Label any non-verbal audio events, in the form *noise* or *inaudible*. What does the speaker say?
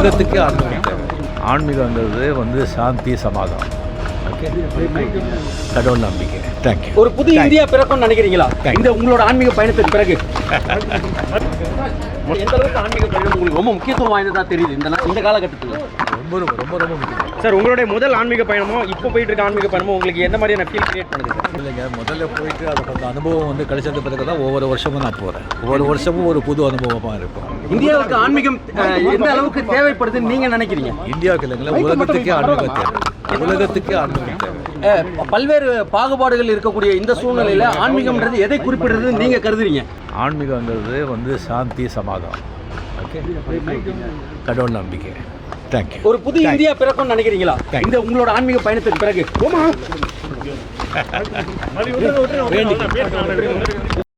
உலகத்துக்கே ஆன்மீகம் தேவை. ஆன்மீகங்கிறது வந்து சாந்தி சமாதானம். கடவுள் நம்பிக்கை தேங்க்யூ ஒரு புது இந்தியா பிறக்கும்னு நினைக்கிறீங்களா. இந்த உங்களோட ஆன்மீக பயணத்திற்கு பிறகு. *laughs* எந்த அளவுக்கு ஆன்மீக பயணம் உங்களுக்கு ரொம்ப முக்கியத்துவம் வாய்ந்ததா தெரியுது இந்த இந்த காலகட்டத்தில்? ரொம்ப ரொம்ப ரொம்ப ரொம்ப முக்கியம். சார் உங்களுடைய முதல் ஆன்மீக பயணமோ இப்போ போயிட்டு இருக்க ஆன்மீக பயணமோ உங்களுக்கு எந்த மாதிரியான ஃபீல் கிரியேட் பண்ணுது? இல்லைங்க முதல்ல போயிட்டு அது கொஞ்சம் அனுபவம் வந்து கிடைச்சது பிறகு தான் ஒவ்வொரு வருஷமும் நான் போகிறேன் ஒவ்வொரு வருஷமும் ஒரு புது அனுபவமாக இருக்கும். இந்தியாவுக்கு ஆன்மீகம் எந்த அளவுக்கு தேவைப்படுதுன்னு நீங்க நினைக்கிறீங்க? இந்தியாவுக்கு இல்லைங்களா உலகத்துக்கே ஆன்மீகம் தேவை. உலகத்துக்கே ஆன்மீகம். பல்வேறு பாகுபாடுகள் இருக்கக்கூடிய இந்த சூழ்நிலையில ஆன்மீகம்ன்றது எதை குறிப்பிடுறதுன்னு நீங்க கருதுறீங்க? ஆன்மீகங்கிறது வந்து சாந்தி சமாதானம். ஓகே கடவுள் நம்பிக்கை. தேங்க்யூ ஒரு புது இந்தியா பிறக்கும்னு நினைக்கிறீங்களா. இந்த உங்களோட ஆன்மீக பயணத்திற்கு பிறகு. *laughs* *laughs*